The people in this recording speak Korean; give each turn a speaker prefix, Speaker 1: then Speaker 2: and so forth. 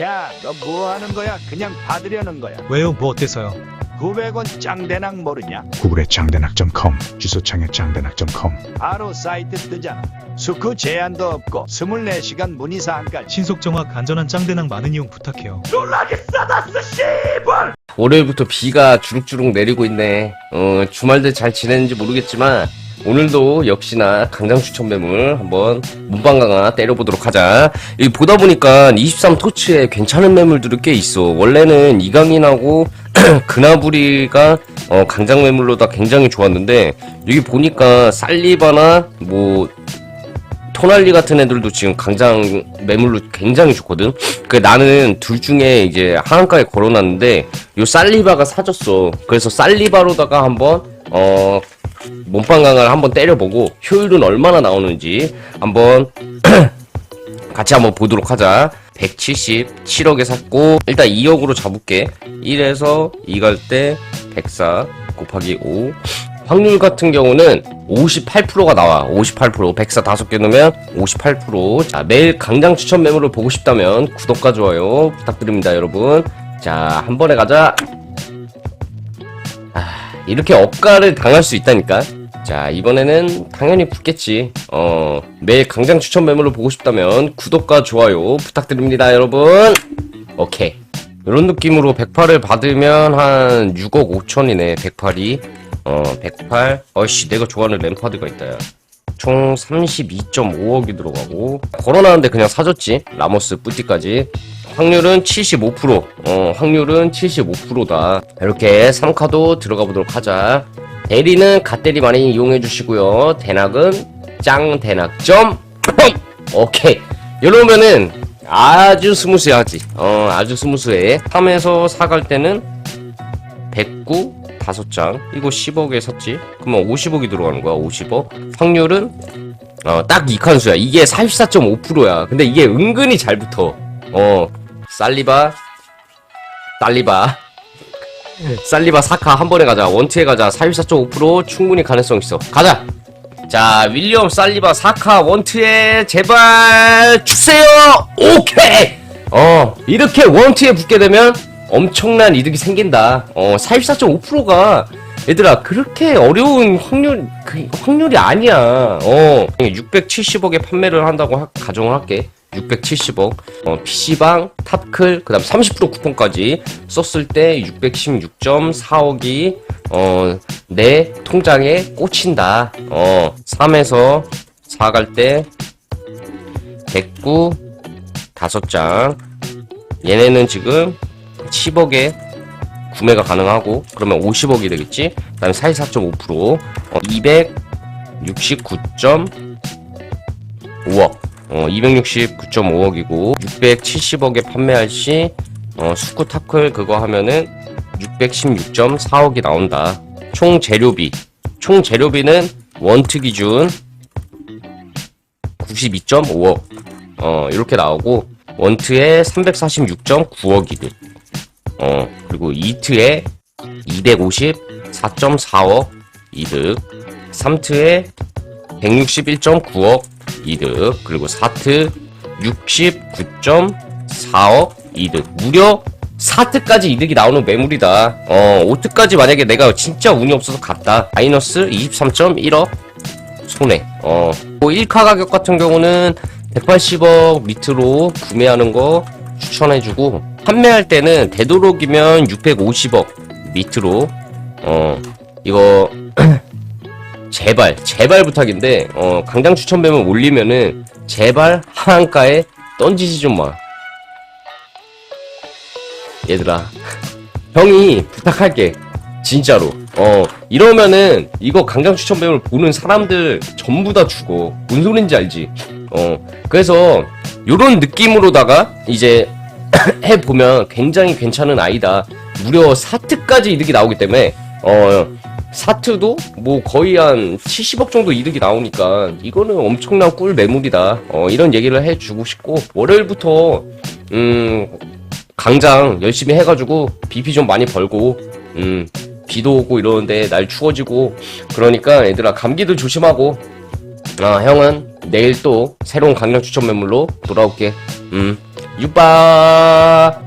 Speaker 1: 야, 너 뭐 하는 거야? 그냥 받으려는 거야.
Speaker 2: 왜요? 뭐 어때서요?
Speaker 1: 900원 짱대낭 모르냐?
Speaker 3: 구글의 장대낙.com 주소창에 장대낙.com
Speaker 1: 바로 사이트 뜨잖아. 수크 제한도 없고 24시간 문의사항까지.
Speaker 2: 신속 정확 안전한 짱대낭 많은 이용 부탁해요.
Speaker 1: 놀라게 싸다스 씨발!
Speaker 4: 월요일부터 비가 주룩주룩 내리고 있네. 어, 주말들 잘 지냈는지 모르겠지만, 오늘도 역시나 강장 추천 매물 한번 문방 강화 때려보도록 하자. 이 보다 보니까 23 토치에 괜찮은 매물들이 꽤 있어. 원래는 이강인하고 그나부리가 어, 강장 매물로 다 굉장히 좋았는데, 여기 보니까 살리바나 뭐 토날리 같은 애들도 지금 강장 매물로 굉장히 좋거든. 그 나는 둘 중에 이제 하한가에 걸어놨는데 요 살리바가 사줬어. 그래서 살리바로다가 한번 어 몸빵 강을 한번 때려보고 효율은 얼마나 나오는지 한번 같이 한번 보도록 하자. 177억에 샀고 일단 2억으로 잡을게. 1에서 2 갈 때 104 곱하기 5 확률 같은 경우는 58%가 나와. 58%. 104 5개 넣으면 58%. 자, 매일 강장 추천 매물을 보고 싶다면 구독과 좋아요 부탁드립니다, 여러분. 자, 한 번에 가자. 아, 이렇게 억가를 당할 수 있다니까. 자, 이번에는 당연히 붙겠지. 어, 매일 강장 추천 매물을 보고 싶다면 구독과 좋아요 부탁드립니다, 여러분. 오케이. 이런 느낌으로 108을 받으면 한 6억 5천이네, 108이. 어, 108. 어씨, 내가 좋아하는 램파드가 있다, 야. 총 32.5억이 들어가고. 걸어놨는데 그냥 사줬지. 라모스 뿌띠까지. 확률은 75%. 어, 확률은 75%다. 이렇게 3카도 들어가 보도록 하자. 대리는 갓대리 많이 이용해 주시고요. 대낙은 짱 대낙점. 오케이. 이러면은 아주 스무스하지. 어, 아주 스무스해. 3에서 4 갈 때는 109 5장. 이거 10억에 샀지. 그러면 50억이 들어가는 거야. 50억. 확률은 어, 딱이 칸수야. 이게 44.5%야. 근데 이게 은근히 잘 붙어. 어, 살리바, 살리바, 살리바 사카 한 번에 가자. 원투에 가자. 44.5% 충분히 가능성 있어. 가자. 자, 윌리엄 살리바 사카 원투에 제발 주세요. 오케이. 어, 이렇게 원투에 붙게 되면 엄청난 이득이 생긴다. 어, 44.5%가 얘들아 그렇게 어려운 확률 그 확률이 아니야. 어, 670억에 판매를 한다고 하- 가정을 할게. 670억. 어, PC방, 탑클, 그 다음 30% 쿠폰까지 썼을 때 616.4억이, 어, 내 통장에 꽂힌다. 어, 3에서 4 갈 때 109, 5장. 얘네는 지금 10억에 구매가 가능하고, 그러면 50억이 되겠지? 그 다음에 44.5%, 어, 206.5억. 어, 269.5억이고 670억에 판매할 시 어, 수쿠 타클 그거 하면은 616.4억이 나온다. 총 재료비. 총 재료비는 원트 기준 92.5억. 어, 이렇게 나오고 원트에 346.9억이든. 어, 그리고 이트에 254.4억 이득. 3트에 161.9억 이득 그리고 사트 69.4억 이득. 무려 4트까지 이득이 나오는 매물이다. 어 5트까지 만약에 내가 진짜 운이 없어서 갔다. 마이너스 23.1억 손해. 어. 1카 가격 같은 경우는 180억 밑으로 구매하는 거 추천해주고 판매할 때는 되도록이면 650억 밑으로 어 이거 제발 제발 부탁인데 어 강장 추천 매물 올리면은 제발 하한가에 던지지 좀 마. 얘들아 형이 부탁할게. 진짜로. 어 이러면은 이거 강장 추천 매물 보는 사람들 전부 다 죽어. 뭔 소린지 알지? 어 그래서 요런 느낌으로다가 이제 해보면 굉장히 괜찮은 아이다. 무려 4트까지 이득이 나오기 때문에 어 사트도 뭐 거의 한 70억 정도 이득이 나오니까 이거는 엄청난 꿀 매물이다. 어, 이런 얘기를 해주고 싶고 월요일부터 음 강장 열심히 해가지고 BP 좀 많이 벌고 음 비도 오고 이러는데 날 추워지고 그러니까 얘들아 감기도 조심하고 아 형은 내일 또 새로운 강력 추천 매물로 돌아올게. 음 유빠